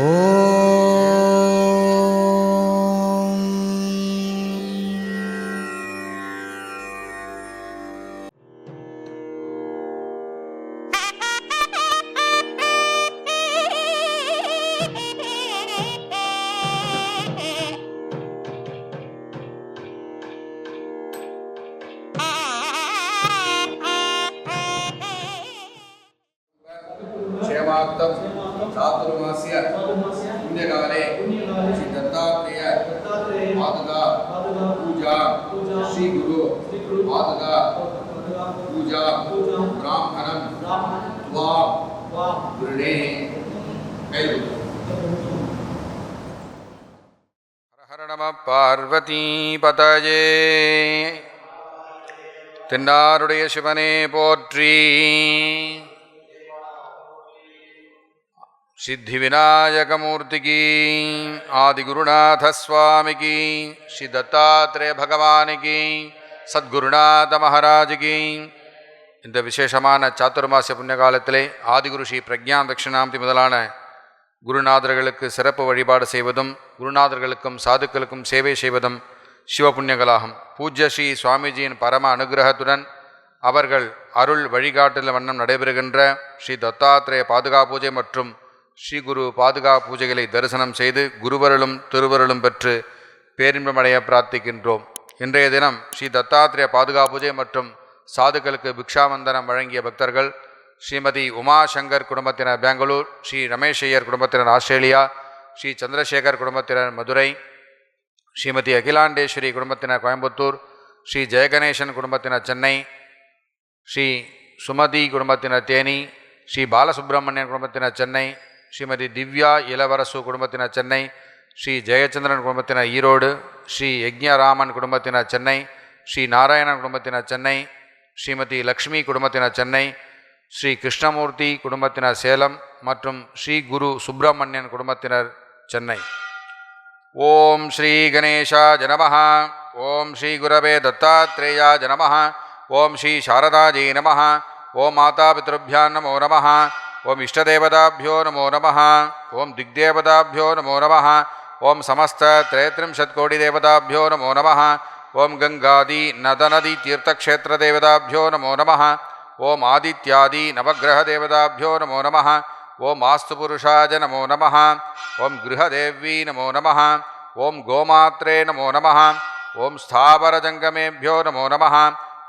Oh. பதஜே. தென்னாருடைய சிவனே போற்றி. சித்தி விநாயகமூர்த்திக்கு ஆதிகுருநாதஸ்வாமிக்கு ஸ்ரீ தத்தாத்ரே பகவானுக்கு சத்குருநாத மகாராஜுக்கு இந்த விசேஷமான சாத்துர்மாசிய புண்ணிய காலத்திலே ஆதிகுரு ஸ்ரீ பிரக்ஞா தட்சிணாம்பி முதலான குருநாதர்களுக்கு சிறப்பு வழிபாடு செய்வதும் குருநாதர்களுக்கும் சாதுக்களுக்கும் சேவை செய்வதும் சிவபுண்ணியங்களாகும். பூஜ்ய ஸ்ரீ சுவாமிஜியின் பரம அனுகிரகத்துடன் அவர்கள் அருள் வழிகாட்டுதல் வண்ணம் நடைபெறுகின்ற ஸ்ரீ தத்தாத்திரேய பாதுகா பூஜை மற்றும் ஸ்ரீ குரு பாதுகா பூஜைகளை தரிசனம் செய்து குருவருளும் திருவருளும் பெற்று பேரின்பமடைய பிரார்த்திக்கின்றோம். இன்றைய தினம் ஸ்ரீ தத்தாத்திரேய பாதுகா பூஜை மற்றும் சாதுக்களுக்கு பிக்ஷாவந்தனம் வழங்கிய பக்தர்கள் ஸ்ரீமதி உமாசங்கர் குடும்பத்தினர் பெங்களூர் ஸ்ரீ ரமேஷ் ஐயர் குடும்பத்தினர் ஆஸ்திரேலியா ஸ்ரீ சந்திரசேகர் குடும்பத்தினர் மதுரை ஸ்ரீமதி அகிலாண்டேஸ்வரி குடும்பத்தினர் கோயம்புத்தூர் ஸ்ரீ ஜெயகணேசன் குடும்பத்தினர் சென்னை ஸ்ரீ சுமதி குடும்பத்தினர் தேனி ஸ்ரீ பாலசுப்ரமணியன் குடும்பத்தினர் சென்னை ஸ்ரீமதி திவ்யா இளவரசு குடும்பத்தினர் சென்னை ஸ்ரீ ஜெயச்சந்திரன் குடும்பத்தினர் ஈரோடு ஸ்ரீ யஜ்ஞராமன் குடும்பத்தினர் சென்னை ஸ்ரீ நாராயணன் குடும்பத்தினர் சென்னை ஸ்ரீமதி லக்ஷ்மி குடும்பத்தினர் சென்னை ஸ்ரீ கிருஷ்ணமூர்த்தி குடும்பத்தினர் சேலம் மற்றும் ஸ்ரீ குரு சுப்பிரமணியன் குடும்பத்தினர் சென்னை. ஓம் ஸ்ரீ கணேஷா ஜனமஹா. ஓம் ஸ்ரீ குரவே தத்தாத்ரேயா ஜனமஹா. ஓம் ஸ்ரீ சாரதாஜி நம ஓம் மாதா பிதೃಭ್ಯಾಂ நமோ நம ஓம் இஷ்டதேவதாபியோ நமோ நம ஓம் திக்தேவதாபியோ நமோ நம ஓம் சமஸ்தத்ரேத்ரிம்ஷத்கோடி தேவதாபியோ நமோ நம ஓம் கங்காதி நதநதி தீர்த்தக்ஷேத்திர தேவதாபியோ நமோ நம ओम आदिदी नवग्रह देवताभ्यो नमो नमः। ओम वास्तुपुरुषाज नमो नमः। ओम गृहदेवी नमो नमः। ओम गोमात्रे नमो नमः। ओम स्थावरजंगमेभ्यो नमो नमः।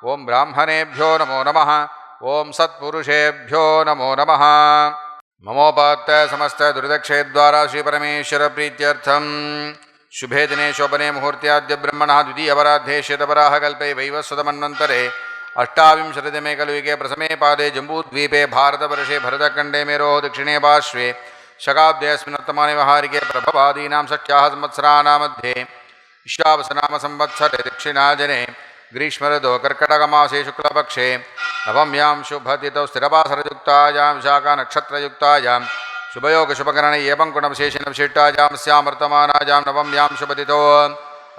ओम ब्राह्मणेभ्यो नमो नमः। ओम सत्पुरुषेभ्यो नमो नमः। ममोपात समस्त दुर्दक्षे द्वारा शुभे दिने शोभने मुहूर्त्याद्य ब्रह्मणः द्वितीयपराध्ये शेतपराः कल्पे वैवस्वतमन्वन्तरे अष्टाविंशतितमे कलयुगे प्रथमे पादे जम्बूद्वीपे भारतवर्षे, भरतखण्डे, मेरोः दक्षिणे पार्श्वे शकाब्देऽस्मिन्नर्तमाने व्यवहारिके प्रभवादीनां षष्ट्याः संवत्सराणां मध्ये विश्वावसनाम संवत्सरे दक्षिणाजने ग्रीष्मऋतौ, कर्कटकमासे, शुक्लपक्षे, नवम्यां शुभतिथौ स्थिरवासरयुक्तायां विशाखानक्षत्रयुक्तायां, शुभयोगशुभकरणे एवं गुणविशेषेण विशिष्टायां स्यामर्तमानायां नवम्यां शुभतिथौ।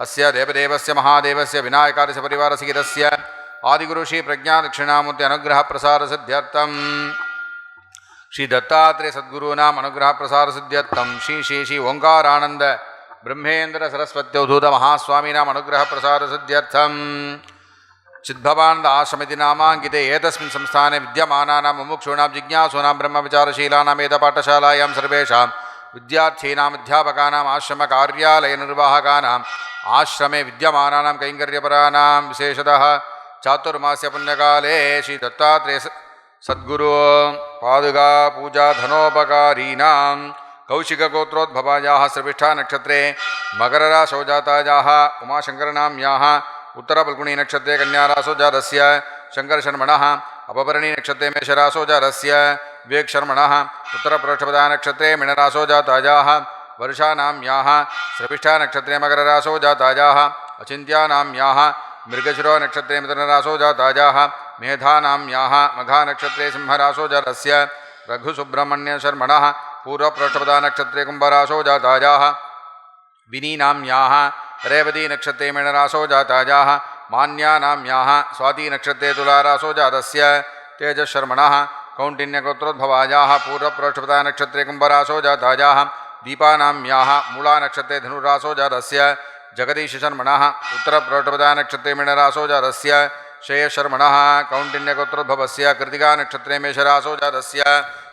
अस्य देवदेवस्य, महादेवस्य विनायकार्यस्य परिवारसहितस्य आदिगुरु श्री प्रज्ञादक्षिणामूर्ति अनुग्रहप्रसारसिद्ध्यर्थम् श्री दत्तात्रेय सद्गुरूनाम अनुग्रह प्रसार अनुग्रहप्रसारसिद्ध्यर्थं श्री श्री श्री ओङ्कारानन्द ब्रह्मेन्द्र सरस्वत्यवधूत महास्वामीनाम् अनुग्रहप्रसारसिद्ध्यर्थं चिद्भवानन्द आश्रमिति नामाङ्किते एतस्मिन् संस्थाने विद्यमानानां मुमुक्षूणां जिज्ञासूनां ब्रह्मविचारशीलानां वेदपाठशालायां सर्वेषां विद्यार्थीनाम् अध्यापकानाम् आश्रमकार्यालयनिर्वाहकानाम् आश्रमे विद्यमानानां कैङ्कर्यपराणां विशेषतः चातुर्मास्य पुण्यकाले श्री दत्तात्रेय सद्गुरु पादुगा पूजा धनोपकारीनां कौशिकगोत्रोद्भवायाः श्रविष्ठा नक्षत्रे मकरराशौजातायाः नक्षत्रे उत्तरपल्गुणीनक्षत्रे जात शङ्करशर्मणः अपभरणीनक्षत्रे मेषरासोजातस्य विवेक्शर्मणः उत्तरप्रोक्षपदानक्षत्रे मिणरासोजातायाः नक्षत्रे श्रविष्ठानक्षत्रे मकररासोजातायाः अचिंत्याम मृगशिरो नक्षत्रे मिथुनरासो जाताजाः, मेधानां याः मघानक्षत्रे सिंहरासो जरस्य रघुसुब्रह्मण्यशर्मणः पूर्वपृष्ठपदानक्षत्रे कुम्भरासो जाताजाः, विनीनां याः रेवतीनक्षत्रे मेणरासो जाताजाः, मान्यानां याः स्वातीनक्षत्रे तुलारासो जातस्य, तेजशर्मणः कौण्डिन्यगोत्रोद्भवाजाः पूर्वपृष्ठपदानक्षत्रे कुम्भरासो जाताजाः, दीपानां याः मूलानक्षत्रे धनुरासो जातस्य जगदीशशर्मणः उत्तरप्रोटपदानक्षत्रे मीनरासो जातस्य श्रेयशर्मणः कौण्डिन्यगोत्रोद्भवस्य कृतिकानक्षत्रे मेषरासो जातस्य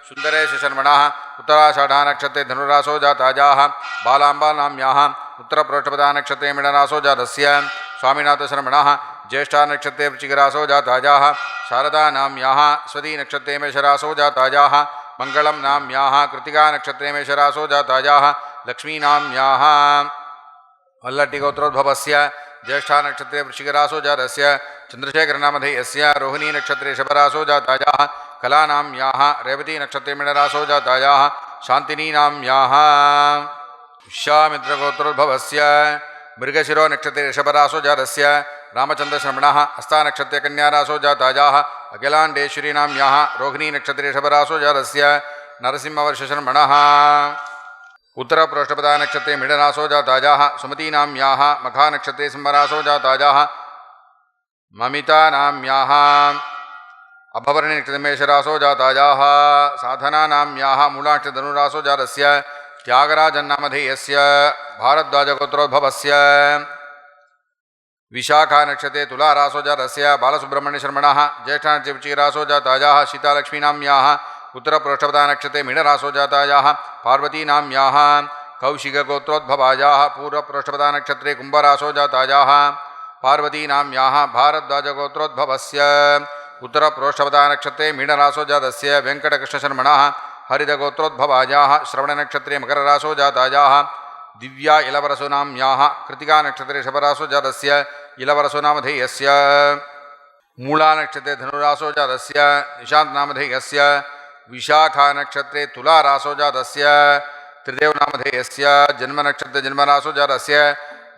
सुन्दरेशशर्मणः उत्तराषाढानक्षत्रे धनुरासो जाताजाः बालाम्बानाम्याः उत्तरप्रोष्ठपदानक्षत्रे मीनरासो जातस्य स्वामिनाथशर्मणः ज्येष्ठानक्षत्रे वृचिकरासो जाताजाः शारदानाम्याः स्वदीनक्षत्रे मेषरासो जाताजाः मङ्गलं नाम्याः कृतिकानक्षत्रे मेषरासो जाताजाः लक्ष्मीनाम्याः वल्लट्टिगोत्रोद्भवस्य ज्येष्ठानक्षत्रे वृश्चिकरासो जातस्य चन्द्रशेखरनामधेयस्य रोहिणीनक्षत्रे शबरासो जातायाः कलानाम्याः, रेवतीनक्षत्रे मिणरासो जातायाः शान्तिनीनाम्याः। विश्वामित्रगोत्रोद्भवस्य मृगशिरो नक्षत्रे ऋषभरासो जातस्य रामचन्द्रश्रमणः, हस्तानक्षत्रे कन्यारासो जातायाः अखिलाण्डेश्वरीनाम्याः, रोहिणीनक्षत्रे ऋषभरासो जातस्य नरसिंहवर्षशर्मणः। उत्तरप्रोष्ठपदा नक्षत्रे मिडनासो जाताजाः सुमतीनां याः मखानक्षत्रे संवरासो जाताजाः ममितानां याः अभवर्णे नक्षत्रमेषरासो जाताजाः साधनानां याः मूलाक्षधनुरासो जातस्य त्यागराजन्नामधेयस्य, भारद्वाजगोत्रोद्भवस्य, विशाखानक्षत्रे तुलारासो जातस्य बालसुब्रह्मण्यशर्मणः ज्येष्ठानक्षविचीरासो जाताजाः सीतालक्ष्मीनां सीतालक्ष्मीनाम्याः उत्तरप्रोष्ठपदानक्षत्रे मीनरासो जातायाः पार्वतीनाम्याः, कौशिकगोत्रोद्भवायाः पूर्वप्रोष्ठपदानक्षत्रे कुम्भरासो जातायाः पार्वतीनाम्याः, भारद्वाजगोत्रोद्भवस्य, उत्तरप्रोष्ठपदानक्षत्रे मीनरासो जातस्य वेङ्कटकृष्णशर्मणः, हरितगोत्रोद्भवायाः, श्रवणनक्षत्रे मकररासो जातायाः दिव्या इलवरसुनाम्याः कृतिकानक्षत्रे शबरासो इलवरसुनामधेयस्य, मूलानक्षत्रे धनुरासो जातस्य निशान्तनामधेयस्य विशाखा नक्षत्रे तुला रासो जातस्य त्रिदेव नामधेयस्य जन्म नक्षत्र जन्म रासो जातस्य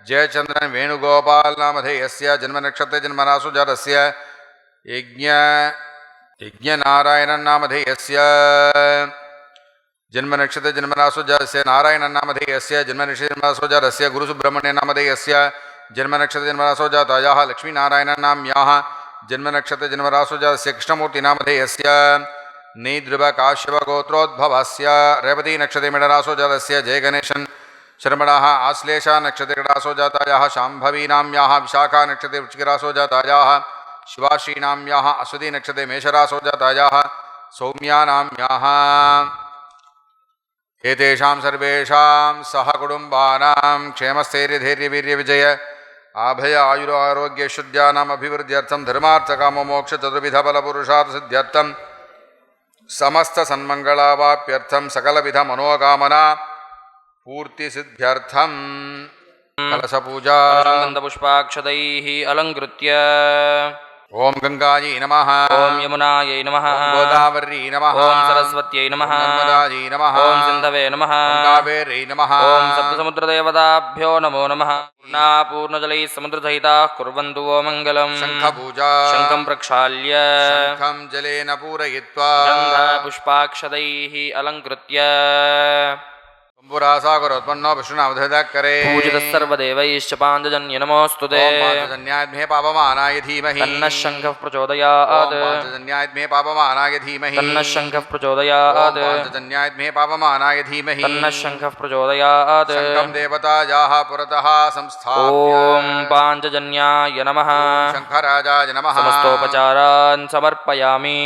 जयचंद्रन वेणुगोपाल नामधेयस्य जन्म नक्षत्र जन्म रासो जातस्य यज्ञ यज्ञ नारायणन नामधेयस्य जन्म नक्षत्र जन्म रासो जातस्य नारायणन नामधेयस्य जन्म नक्षत्र जन्म रासो जातस्य गुरु सुब्रह्मण्य नामधेयस्य जन्म नक्षत्र जन्म रासो जातायाः लक्ष्मीनारायणन नाम्याः जन्म नक्षत्र जन्म रासो जातस्य कृष्णमूर्ति नामधेयस्य नीद्रुवकाश्यवगोत्रोद्भवस्य रेवती नक्षतिमिडरासो जातस्य जय गणेशन शर्मण, आश्लेषा नक्षतिकडासो जातायाः शाम्भवीनां विशाखा नक्षतिवृचिकरासो वृचिरासो शिवाश्रीणां शिवाश्रीना अश्वती नक्षते मेषरासो जातायाः सौम्यानां याः एतेषां सर्वेषां सहकुटुम्बानां क्षेमस्थैर्यधैर्यवीर्यविजय, आभय आयुरारोग्यशुद्ध्यानाम् अभिवृद्ध्यर्थं धर्मार्थकामोक्षचतुर्विधफलपुरुषार्थसिद्ध्यर्थं சமஸ்தன்மங்களாவாப்பியர்த்தம் சகலவித மனோகாமனா பூர்த்தி சித்தியர்த்தம் கலசபூஜா கலசபூஜாந்தபுஷ்பாட்சதை அலங்கிருத்திய नमः ॐ यमुनायै नमः ॐ गोदावर्यै नमः ॐ सरस्वत्यै नमः ॐ नर्मदायै नमः ॐ सिन्धवे नमः ॐ कावेर्यै नमः ॐ सप्तसमुद्रदेवताभ्यो नमो नमः पूर्णा पूर्णजलैः समुद्रसहिताः कुर्वन्तु वो मङ्गलम् शङ्खपूजा शङ्खं प्रक्षाल्य शङ्खं जलेन पूरयित्वा गन्धपुष्पाक्षदैः कुम्भुरासागरोत्पन्नो विष्णुनामधकरे पूजितः सर्वदेवैश्च पाञ्चजन्य नमोऽस्तु ते पापमानाय धीमहि। तन्नः शङ्खः प्रचोदयात् पाञ्चजन्याद्मे पापमानाय धीमहि। तन्नः शङ्खः प्रचोदयात् पाञ्चजन्याद्मे पापमानाय धीमहि। तन्नः शङ्खः प्रचोदयात्। शङ्खं देवतायाः पुरतः संस्थाप्य। ॐ नमः। शङ्खराजाय नमः। समस्तोपचारान् समर्पयामि।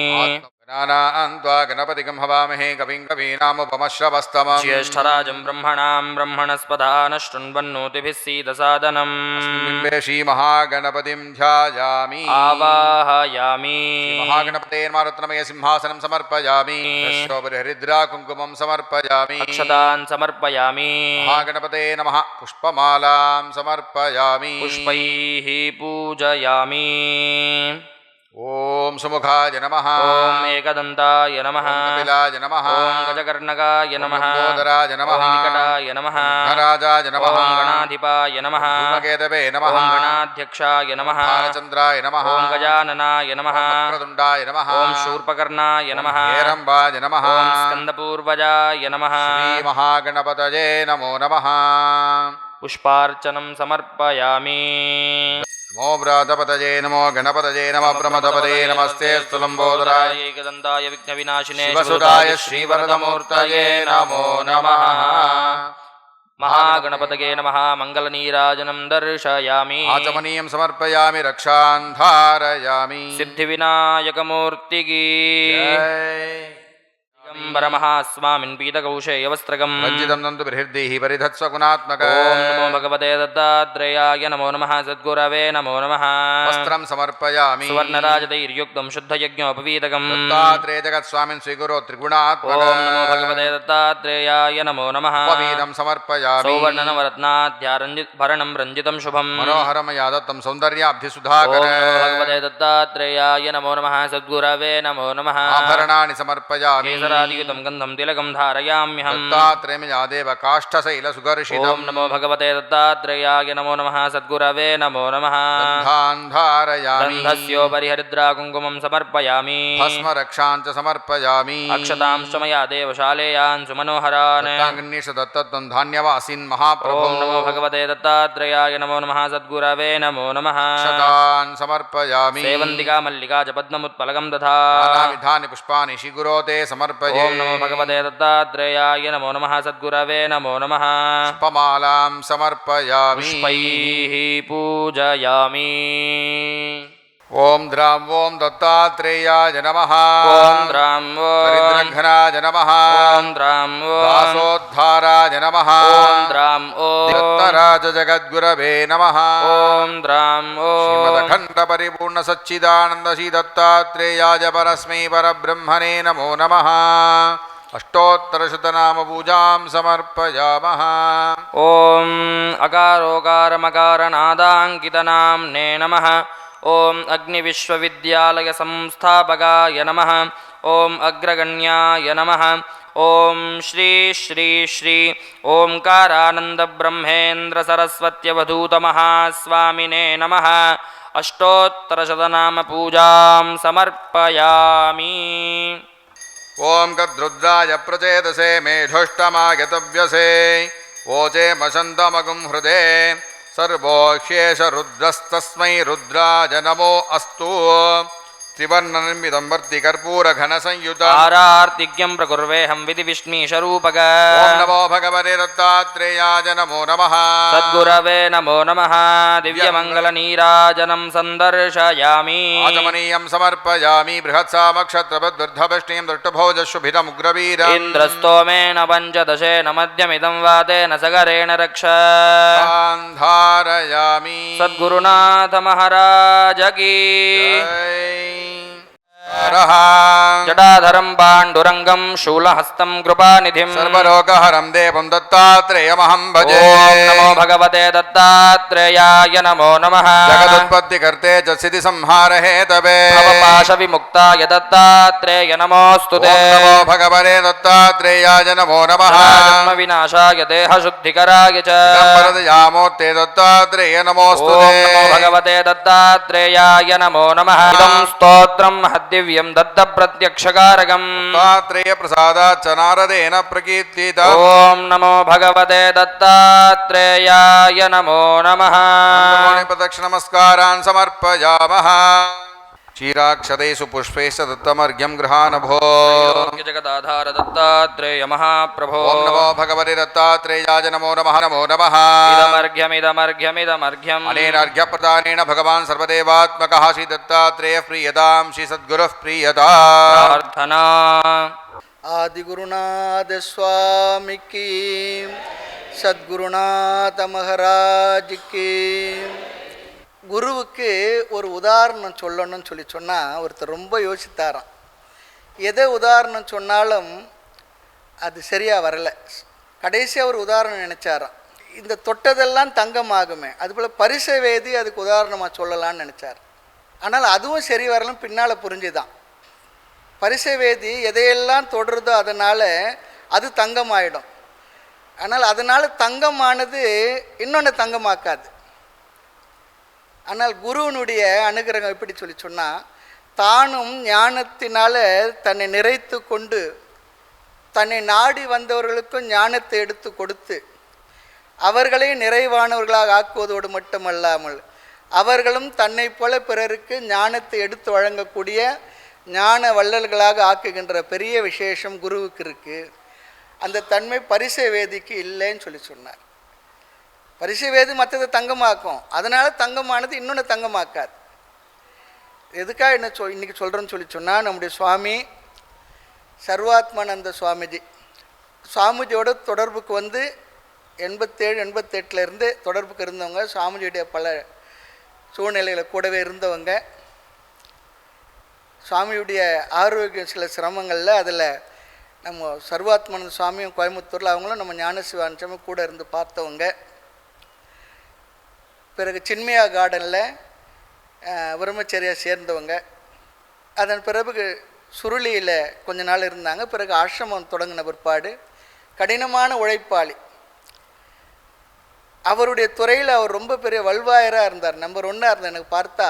गणान्त्वा गणपतिगं हवामहे कविं कवीनामुपमश्रवस्तमम् ज्येष्ठराजं ब्रह्मणां ब्रह्मणस्पदान शृण्वन्नोतिभिः सीदसादनम् बिम्बे श्रीमहागणपतिं ध्यायामि। आवाहयामि। महागणपतेर्मारुत्रमय सिंहासनं समर्पयामि। हरिद्रा कुङ्कुमं समर्पयामि। अक्षतान् समर्पयामि। महागणपते नमः। पुष्पमालां समर्पयामि। पुष्पैः पूजयामि। ॐ सुमुखाय नमः। ॐ एकदन्ताय नमः। कपिलाय नमः। ॐ गजकर्णकाय नमः। लम्बोदराय नमः। निकटाय नमः। धराजाय नमः। गणाधिपाय नमः। धूमकेतवे नमः। गणाध्यक्षाय नमः। बालचन्द्राय नमः। ॐ गजाननाय नमः। वक्रतुण्डाय नमः। ॐ शूर्पकर्णाय नमः। हेरम्बाय नमः। ॐ स्कन्दपूर्वजाय नमः। श्रीमहागणपतये नमो नमः। पुष्पार्चनं समर्पयामि। नमो व्रातपतये नमो गणपतये नमः प्रमदपदये नमस्ते स्तुलम्बोदराय एकदन्ताय विघ्नविनाशिने शिवसुताय श्रीवरदमूर्तये नमो नमः महागणपतये नमः मङ्गलनीराजनं दर्शयामि आचमनीयं समर्पयामि रक्षान् धारयामि सिद्धिविनायकमूर्तिकी अस्मामिन् पीतकौशेयवस्त्रकम् रञ्जितं नन्तु बृहद्देः परिधत्स्वगुणात्मक। ॐ नमो भगवते दत्तात्रेयाय नमो नमः सद्गुरवे नमो नमः। वस्त्रं समर्पयामि। सुवर्णराजतैर्युक्तं शुद्धयज्ञोपवीतकम्। दत्तात्रेय जगत्स्वामिन् स्वीकुरो त्रिगुणात्मक। ॐ नमो भगवते दत्तात्रेयाय नमो नमः। उपवीतं समर्पयामि। सौवर्णनवरत्नाद्यारञ्जिभरणं रञ्जितं शुभम्। मनोहरमया दत्तं सौन्दर्याब्धिसुधाकर। भगवते दत्तात्रेयाय नमो नमः सद्गुरवे नमो नमः। आभरणानि समर्पयामि। केसरादियुतं गन्धं तिलकं धारयाम्यहम् दत्तात्रेयमयादेव ॐ काष्ठशैलसुगर्षितं नमो भगवते दत्तात्रेयाय नमो नमः सद्गुरवे नमो नमः गन्धान् धारयामि गन्धस्योपरि हरिद्राकुङ्कुमं समर्पयामि भस्मरक्षान् च समर्पयामि अक्षतांश्च मया देवशालेयान् सुमनोहरान् दत्ताङ्गन्येष दत्तत्वं धान्यवासीन् महाप्रभो नमो भगवते दत्तात्रेयाय नमो नमः सद्गुरवे नमो नमः शतान् समर्पयामि सेवन्तिका मल्लिका च पद्ममुत्पलकं तथा नानाविधानि पुष्पाणि शिगुरो ते समर्पये ஓம் நமோ பகவதே தத்தாத்ரேயாய நமோ நம சத்குரவே நமோ நம பமாலாம் சமர்ப்பயாமி. பூஜயாமி. ॐ द्रां ॐ दत्तात्रेयाय नमः। ॐ द्रां ॐ दरिद्रघ्नाय नमः। ॐ द्रां दासोद्धाराय नमः। ॐ द्रां ॐ दत्तराजजगद्गुरवे नमः। ॐ द्रां ॐ श्रीमदखण्डपरिपूर्णसच्चिदानन्द श्री दत्तात्रेयाय परस्मै परब्रह्मणे नमो नमः। अष्टोत्तरशतनामपूजां समर्पयामः। ॐ अकारोकारमकारनादाङ्कितनाम्ने नमः। ॐ अग्निविश्वविद्यालयसंस्थापकाय नमः। ॐ अग्रगण्याय नमः। ॐ श्री श्री श्री ओङ्कारानन्दब्रह्मेन्द्रसरस्वत्यवधूतमहास्वामिने नमः। अष्टोत्तरशतनामपूजां समर्पयामि। ॐ गद्रुद्राय प्रचेदसे मेढुष्टमागतव्यसे वोचे मशन्तमगुं हृदे सर्वोह्येषरुद्रस्तस्मै रुद्राय नमो अस्तु त्रिवर्णनिर्मितं वर्ति आरार्तिज्ञं प्रकुर्वेऽहं विधिविष्णीशरूपक ॐ नमो भगवते दत्तात्रेयाय नमो नमः। सद्गुरवे नमो नमः। दिव्यमङ्गलनीराजनं सन्दर्शयामि आचमनीयं समर्पयामि। बृहत्सामक्षत्रवद्वृद्धवष्टीं दृष्टभोजशुभितमुग्रवीर इन्द्रस्तोमेन पञ्चदशेन मध्यमिदं वातेन सगरेण रक्ष। धारयामि सद्गुरुनाथ महाराज జడాధరం పాండురంగం శూలహస్తం కృపానిధిం సర్వలోకహరం దేవం దత్తాత్రేయమహం భజే నమో భగవతే దత్తాత్రేయాయ నమో నమ జగదుత్పత్తి కర్తే చ సిది సంహార హేతవే పాశ విముక్తాయ దత్తాత్రేయ నమోస్తు నమో భగవనే దత్తాత్రేయాయ నమో నమ జన్మ వినాశాయ దేహ శుద్ధికరాయ చ పరదయామోత్తే దత్తాత్రేయ నమోస్తు భగవతే దత్తాత్రేయాయ నమో నమ స్తోత్రం హద్దివ్య ದಿವ್ಯಂ ದತ್ತ ಪ್ರತ್ಯಕ್ಷಗಾರಗಂ ದತ್ತಾತ್ರೇಯ ಪ್ರಸಾದಾಚನಾರದೇನ ಪ್ರಕೀರ್ತಿತ ಓಂ ನಮೋ ಭಗವತೆ ದತ್ತಾತ್ರೇಯಾಯ ನಮೋ ನಮಃ ಪ್ರದಕ್ಷ ನಮಸ್ಕಾರಾನ್ ಸಮರ್ಪಯಾಮಃ क्षीराक्षतेषु पुष्पेश गृहानभो। जगदाधार महाप्रभो नमो भगवति दत्तात्रेयाय नमो नमः नमो नमः। इदमर्घ्यमिदमर्घ्यमिदमर्घ्यम्। प्रीयता आदिगुरुनाथ स्वामी की महाराज की। குருவுக்கு ஒரு உதாரணம் சொல்லணும்னு சொல்லி சொன்னால் ஒருத்தர் ரொம்ப யோசித்தாராம். எதை உதாரணம் சொன்னாலும் அது சரியாக வரலை. கடைசியாக ஒரு உதாரணம் நினச்சாராம். இந்த தொட்டதெல்லாம் தங்கம் ஆகுமே அதுபோல் பரிசை வேதி அதுக்கு உதாரணமாக சொல்லலாம்னு நினச்சார். ஆனால் அதுவும் சரி வரலன்னு பின்னால் புரிஞ்சுதான். பரிசவேதி எதையெல்லாம் தொடருதோ அதனால் அது தங்கமாயிடும். ஆனால் அதனால் தங்கமானது இன்னொன்று தங்கமாக்காது. ஆனால் குருவினுடைய அனுகிரகம் எப்படி சொல்லி சொன்னால் தானும் ஞானத்தினால தன்னை நிறைத்து கொண்டு தன்னை நாடி வந்தவர்களுக்கும் ஞானத்தை எடுத்து கொடுத்து அவர்களை நிறைவானவர்களாக ஆக்குவதோடு மட்டுமல்லாமல் அவர்களும் தன்னைப் போல பிறருக்கு ஞானத்தை எடுத்து வழங்கக்கூடிய ஞான வள்ளல்களாக ஆக்குகின்ற பெரிய விசேஷம் குருவுக்கு இருக்குது அந்த தன்மை பரிசை வேதிக்கு இல்லைன்னு சொல்லி சொன்னார். பரிசு வேதி மற்றது தங்கமாக்கும். அதனால் தங்கமானது இன்னொன்று தங்கமாக்காது எதுக்காக என்ன சொல் இன்றைக்கி சொல்கிறேன்னு சொல்லி சொன்னால் நம்முடைய சுவாமி சர்வாத்மானந்த சுவாமிஜி. சுவாமிஜியோட தொடர்புக்கு வந்து எண்பத்தேழு எண்பத்தெட்டுலேருந்து தொடர்புக்கு இருந்தவங்க சுவாமிஜியுடைய பல சூழ்நிலைகளை கூடவே இருந்தவங்க. சுவாமியுடைய ஆரோக்கியம் சில சிரமங்களில் அதில் நம்ம சர்வாத்மானந்த சுவாமியும் கோயம்புத்தூரில் அவங்களும் நம்ம ஞானசிவாஞ்சமே கூட இருந்து பார்த்தவங்க. பிறகு சின்மையா கார்டனில் பிரம்மச்சரியாக சேர்ந்தவங்க. அதன் பிறகு சுருளியில் கொஞ்ச நாள் இருந்தாங்க. பிறகு ஆசிரமம் தொடங்கின பிற்பாடு கடினமான உழைப்பாளி. அவருடைய துறையில் அவர் ரொம்ப பெரிய வல்வாயராக இருந்தார். நம்பர் ஒன்றாக இருந்தார். எனக்கு பார்த்தா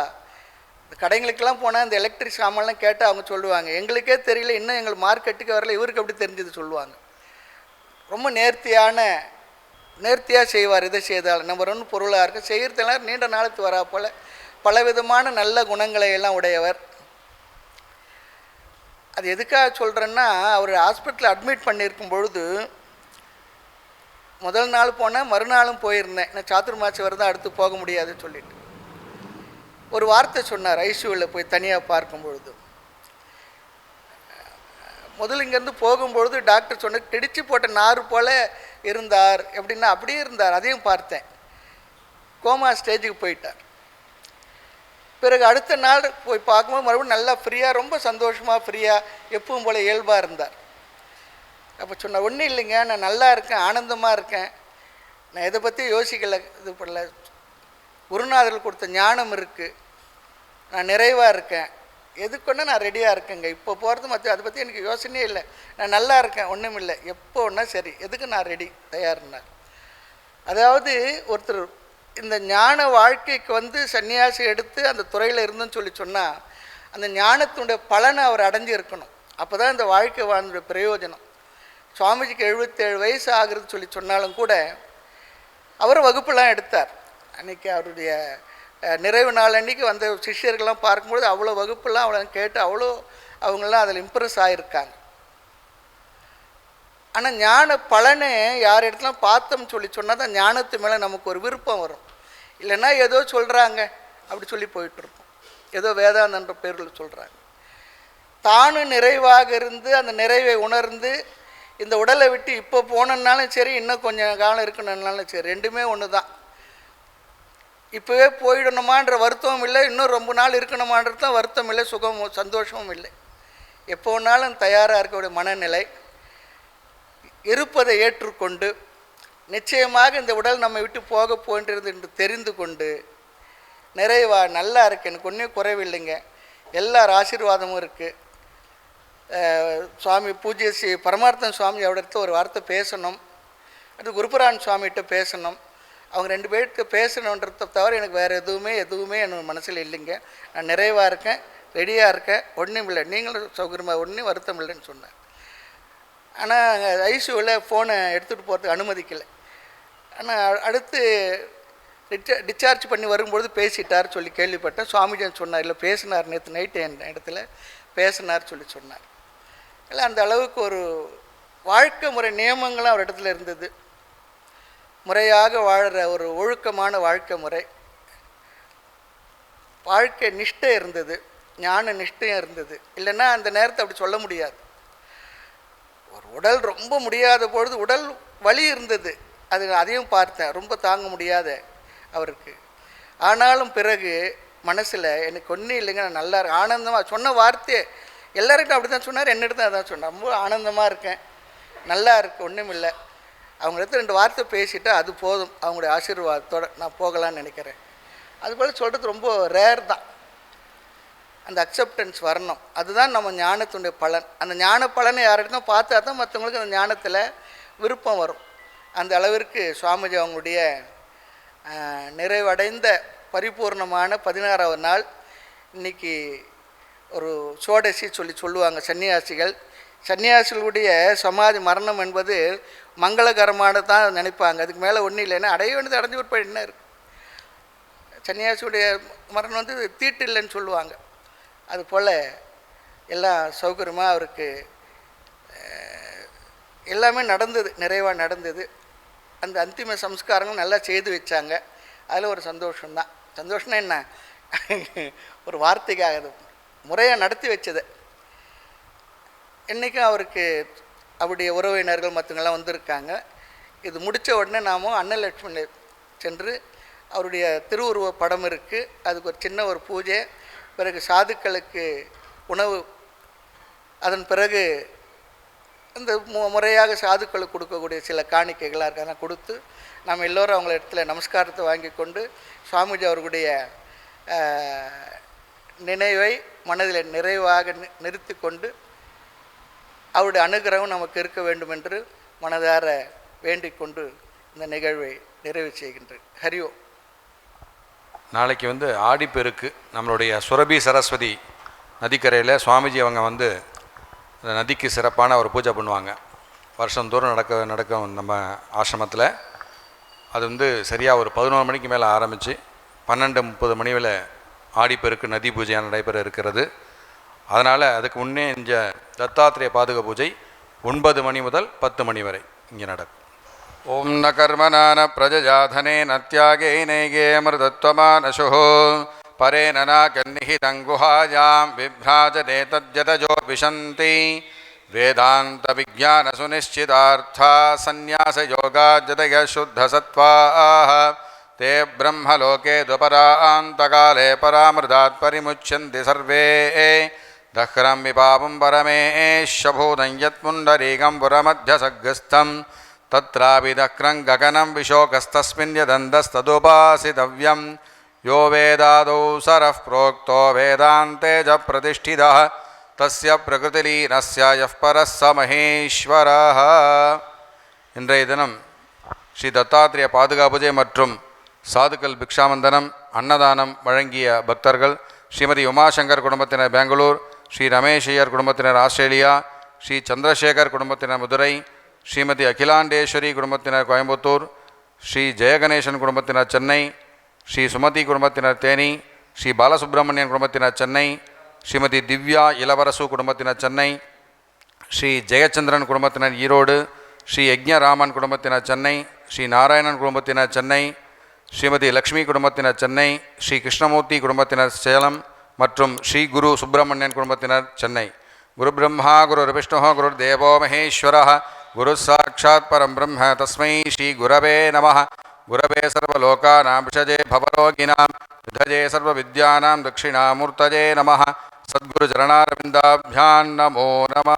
இந்த கடைங்களுக்கெல்லாம் போனால் அந்த எலக்ட்ரிக் சாமான்லாம் கேட்டால் அவங்க சொல்லுவாங்க. எங்களுக்கே தெரியல இன்னும் எங்களுக்கு மார்க்கெட்டுக்கு வரல இவருக்கு எப்படி தெரிஞ்சது சொல்லுவாங்க. ரொம்ப நேர்த்தியான நேர்த்தியாக செய்வார் இதை செய்தால். நம்பர் ஒன்று பொருளாக இருக்கும் செய்கிறதெல்லாம் நீண்ட நாளுக்கு வரா போல். பலவிதமான நல்ல குணங்களை எல்லாம் உடையவர். அது எதுக்காக சொல்கிறேன்னா அவர் ஹாஸ்பிட்டலில் அட்மிட் பண்ணியிருக்கும் பொழுது முதல் நாள் போனேன் மறுநாளும் போயிருந்தேன். நான் சாத்துர்மாசி வரதான் அடுத்து போக முடியாதுன்னு சொல்லிட்டு. ஒரு வார்த்தை சொன்னார் ஐசியூவில் போய் தனியாக பார்க்கும் பொழுது. முதல்ல இங்கேருந்து போகும்பொழுது டாக்டர் சொன்ன கிடிச்சு போட்ட நார் போல் இருந்தார் எப்படின்னா அப்படியே இருந்தார். அதையும் பார்த்தேன். கோமா ஸ்டேஜுக்கு போயிட்டார். பிறகு அடுத்த நாள் போய் பார்க்கும்போது மறுபடியும் நல்லா ஃப்ரீயாக ரொம்ப சந்தோஷமாக ஃப்ரீயாக எப்பவும் போல் இயல்பாக இருந்தார். அப்போ சொன்ன ஒன்றும் இல்லைங்க நான் நல்லா இருக்கேன் ஆனந்தமாக இருக்கேன். நான் இதை பற்றி யோசிக்கலை இது பண்ணல. குருநாதர்கள் கொடுத்த ஞானம் இருக்குது நான் நிறைவாக இருக்கேன். எதுக்கொன்னா நான் ரெடியாக இருக்கேங்க. இப்போ போகிறது மற்ற அதை பற்றி எனக்கு யோசனையே இல்லை. நான் நல்லா இருக்கேன் ஒன்றும் இல்லை. எப்போ ஒன்றா சரி எதுக்கு நான் ரெடி தயார்னார். அதாவது ஒருத்தர் இந்த ஞான வாழ்க்கைக்கு வந்து சன்னியாசி எடுத்து அந்த துறையில் இருந்துன்னு சொல்லி சொன்னால் அந்த ஞானத்தினுடைய பலனை அவர் அடைஞ்சு இருக்கணும். அப்போ தான் இந்த வாழ்க்கை வாழ்ந்த பிரயோஜனம். சுவாமிஜிக்கு எழுபத்தேழு வயசு ஆகுறது சொல்லி சொன்னாலும் கூட அவர் வகுப்புலாம் எடுத்தார். அன்றைக்கி அவருடைய நிறைவு நாள் அன்றைக்கி வந்த சிஷ்யர்கள்லாம் பார்க்கும்பொழுது அவ்வளோ வகுப்புலாம் அவ்வளோ கேட்டு அவ்வளோ அவங்களாம் அதில் இம்ப்ரெஸ் ஆகியிருக்காங்க ஆனால் ஞான பலனை யார் இடத்துலாம் பார்த்தோம்னு சொல்லி சொன்னால் தான் ஞானத்து மேலே நமக்கு ஒரு விருப்பம் வரும். இல்லைன்னா ஏதோ சொல்கிறாங்க அப்படி சொல்லி போயிட்டுருப்போம். ஏதோ வேதாந்தன்ற பேரில் சொல்கிறாங்க தானும் நிறைவாக இருந்து அந்த நிறைவை உணர்ந்து இந்த உடலை விட்டு இப்போ போனனாலும் சரி இன்னும் கொஞ்சம் காலம் இருக்கணும்னாலும் சரி ரெண்டுமே ஒன்று தான் இப்போவே போயிடணுமான்ற வருத்தமும் இல்லை. இன்னும் ரொம்ப நாள் இருக்கணுமான்றது தான் வருத்தம் இல்லை சுகமும் சந்தோஷமும் இல்லை. எப்போ வேணாலும் தயாராக இருக்கக்கூடிய மனநிலை. இருப்பதை ஏற்றுக்கொண்டு நிச்சயமாக இந்த உடல் நம்மை விட்டு போக போன்றது என்று தெரிந்து கொண்டு நிறைவா நல்லா இருக்கு. எனக்கு ஒன்றும் குறைவில்லைங்க. எல்லார் ஆசீர்வாதமும் இருக்குது சுவாமி பூஜ்ய ஸ்ரீ பரமார்த்தன் சுவாமி அவடத்து ஒரு வார்த்தை பேசணும். அது குருபரான் சுவாமிகிட்ட பேசணும். அவங்க ரெண்டு பேருக்கு பேசணுன்றத தவிர எனக்கு வேறு எதுவுமே எதுவுமே என் மனசில் இல்லைங்க. நான் நிறைவாக இருக்கேன் ரெடியாக இருக்கேன். ஒன்றும் இல்லை. நீங்களும் சௌகரியமாக ஒன்றும் வருத்தம் இல்லைன்னு சொன்னேன். ஆனால் ஐசியூவில் ஃபோனை எடுத்துகிட்டு போகிறதுக்கு அனுமதிக்கலை. ஆனால் அடுத்து டிச்சா டிஸ்சார்ஜ் பண்ணி வரும்பொழுது பேசிட்டார் சொல்லி கேள்விப்பட்டேன். சுவாமிஜன் சொன்னார் இல்லை பேசினார் நேற்று நைட்டு என் இடத்துல. பேசினார் சொல்லி சொன்னார். இல்லை அந்த அளவுக்கு ஒரு வாழ்க்கை முறை நியமங்களும் அவர் இடத்துல இருந்தது. முறையாக வாழ்கிற ஒரு ஒழுக்கமான வாழ்க்கை முறை. வாழ்க்கை நிஷ்டை இருந்தது ஞான நிஷ்டையும் இருந்தது. இல்லைன்னா அந்த நேரத்தை அப்படி சொல்ல முடியாது. ஒரு உடல் ரொம்ப முடியாத பொழுது உடல் வலி இருந்தது. அது அதையும் பார்த்தேன் ரொம்ப தாங்க முடியாத அவருக்கு. ஆனாலும் பிறகு மனசில் எனக்கு ஒன்றும் இல்லைங்க நான் நல்லா இருக்கேன். ஆனந்தமாக சொன்ன வார்த்தையே எல்லார்கிட்டும் அப்படி தான் சொன்னார் என்னிடத்தான் அதான் சொன்னேன் ரொம்ப ஆனந்தமாக இருக்கேன் நல்லா இருக்கு ஒன்றும் இல்லை அவங்க இடத்துல ரெண்டு வார்த்தை பேசிட்டா அது போதும். அவங்களுடைய ஆசீர்வாதத்தோட நான் போகலான்னு நினைக்கிறேன். அதுபோல் சொல்கிறது ரொம்ப ரேர் தான். அந்த அக்செப்டன்ஸ் வரணும். அதுதான் நம்ம ஞானத்துடைய பலன். அந்த ஞான பலனை யார்கிட்டும் பார்த்தா தான் மற்றவங்களுக்கு அந்த ஞானத்தில் விருப்பம் வரும். அந்த அளவிற்கு சுவாமிஜி அவங்களுடைய நிறைவடைந்த பரிபூர்ணமான பதினாறாவது நாள் இன்னைக்கு ஒரு சோடசி சொல்லி சொல்லுவாங்க சன்னியாசிகள். சன்னியாசிகளுடைய சமாதி மரணம் என்பது மங்களகரமானது தான் நினைப்பாங்க. அதுக்கு மேலே ஒன்றும் இல்லைன்னா அடைய வேண்டியது அடைஞ்சு விட்டு என்ன இருக்கு சன்னியாசியுடைய மரணம் வந்து தீட்டு இல்லைன்னு சொல்லுவாங்க. அதுபோல் எல்லாம் சௌகரியமாக அவருக்கு எல்லாமே நடந்தது. நிறைவாக நடந்தது. அந்த அந்திம சம்ஸ்காரங்கள் நல்லா செய்து வச்சாங்க. அதில் ஒரு சந்தோஷம்தான். சந்தோஷம்னா என்ன? ஒரு வார்த்தைக்காக முறையாக நடத்தி வச்சது. என்றைக்கும் அவருக்கு அவருடைய உறவினர்கள் மற்றவங்கெல்லாம் வந்திருக்காங்க. இது முடித்த உடனே நாமும் அன்னலட்சுமி சென்று அவருடைய திருவுருவ படம் இருக்குது அதுக்கு ஒரு சின்ன ஒரு பூஜை. பிறகு சாதுக்களுக்கு உணவு. அதன் பிறகு இந்த மு- முறையாக சாதுக்களுக்கு கொடுக்கக்கூடிய சில காணிக்கைகளாக இருக்கு. அதெல்லாம் கொடுத்து நாம் எல்லோரும் அவங்கள இடத்துல நமஸ்காரத்தை வாங்கி கொண்டு சுவாமிஜி அவர்களுடைய நினைவை மனதில் நிறைவாக நிறுத்தி கொண்டு அவருடைய அனுகிரகம் நமக்கு இருக்க வேண்டும் என்று மனதார வேண்டிக் கொண்டு இந்த நிகழ்வை நிறைவு செய்கின்றேன். ஹரியோ நாளைக்கு வந்து ஆடிப்பெருக்கு நம்மளுடைய சுரபி சரஸ்வதி நதிக்கரையில் சுவாமிஜி அவங்க வந்து அந்த நதிக்கு சிறப்பான ஒரு பூஜை பண்ணுவாங்க. வருஷந்தோறும் நடக்க நடக்கும் நம்ம ஆசிரமத்தில். அது வந்து சரியாக ஒரு பதினோரு மணிக்கு மேலே ஆரம்பித்து பன்னெண்டு முப்பது மணி வரை ஆடிப்பெருக்கு நதி பூஜையாக நடைபெற இருக்கிறது. அதனால் அதுக்கு முன்னே இந்த தத்தாத்திரேய பாதுக பூஜை ஒன்பது மணி முதல் பத்து மணி வரை இங்கே நடக்கும் ॐ न कर्मणा न प्रजजाधने न त्यागे नैगे मृदत्वमानशुः परेण नाकन्निहितं गुहायां बिभ्राजने तद्यतजो विशन्ति वेदान्तविज्ञानसुनिश्चितार्था सन्न्यासयोगाजतयः शुद्धसत्त्वाः ते ब्रह्मलोके दुपरान्तकाले परामृतात् परिमुच्यन्ति सर्वे दह्रं विपापं परमेशभूतं यत्पुण्डरीकं पुरमध्यसग्रस्थं तत्रापि दक्रं गगनं विशोकस्तस्मिन् यदन्तस्तदुपासितव्यं यो वेदादौ सरः प्रोक्तो वेदान्ते च प्रतिष्ठितः तस्य प्रकृतिलीनस्य यः परः स महेश्वरः இன்றைய தினம் ஸ்ரீ தத்தாத்திரேய பாதுகா பூஜை மற்றும் சாதுக்கள் பிக்ஷாமந்தனம் அன்னதானம் வழங்கிய பக்தர்கள் ஸ்ரீமதி உமாசங்கர் குடும்பத்தினர் பெங்களூர் ஸ்ரீ ரமேஷையர் குடும்பத்தினர் ஆஸ்திரேலியா ஸ்ரீ சந்திரசேகர் குடும்பத்தினர் மதுரை ஸ்ரீமதி அகிலாண்டேஸ்வரி குடும்பத்தினர் கோயம்புத்தூர் ஸ்ரீ ஜெயகணேசன் குடும்பத்தினர் சென்னை ஸ்ரீ சுமதி குடும்பத்தினர் தேனி ஸ்ரீ பாலசுப்ரமணியன் குடும்பத்தினர் சென்னை ஸ்ரீமதி திவ்யா இளவரசு குடும்பத்தினர் சென்னை ஸ்ரீ ஜெயச்சந்திரன் குடும்பத்தினர் ஈரோடு ஸ்ரீ யஜ்ஞராமன் குடும்பத்தினர் சென்னை ஸ்ரீ நாராயணன் குடும்பத்தினர் சென்னை ஸ்ரீமதி லக்ஷ்மி குடும்பத்தினர் சென்னை ஸ்ரீ கிருஷ்ணமூர்த்தி குடும்பத்தினர் சேலம் மற்றும் ஸ்ரீ குரு சுப்பிரமணியன் குடும்பத்தினர் சென்னை குரு பிரம்மா குரு விஷ்ணு குரு தேவோ மகேஸ்வர குரு சாட்சாத் பரம் பிரம்ம தஸ்மை ஸ்ரீ குரவே நம குரவே சர்வலோகானாம் விஷஜே பவலோகினாம் விதஜே சர்வவித்யானாம் தட்சிணாமூர்த்தஜே நம சத்குரு சரணாரவிந்தாபியான் நமோ நம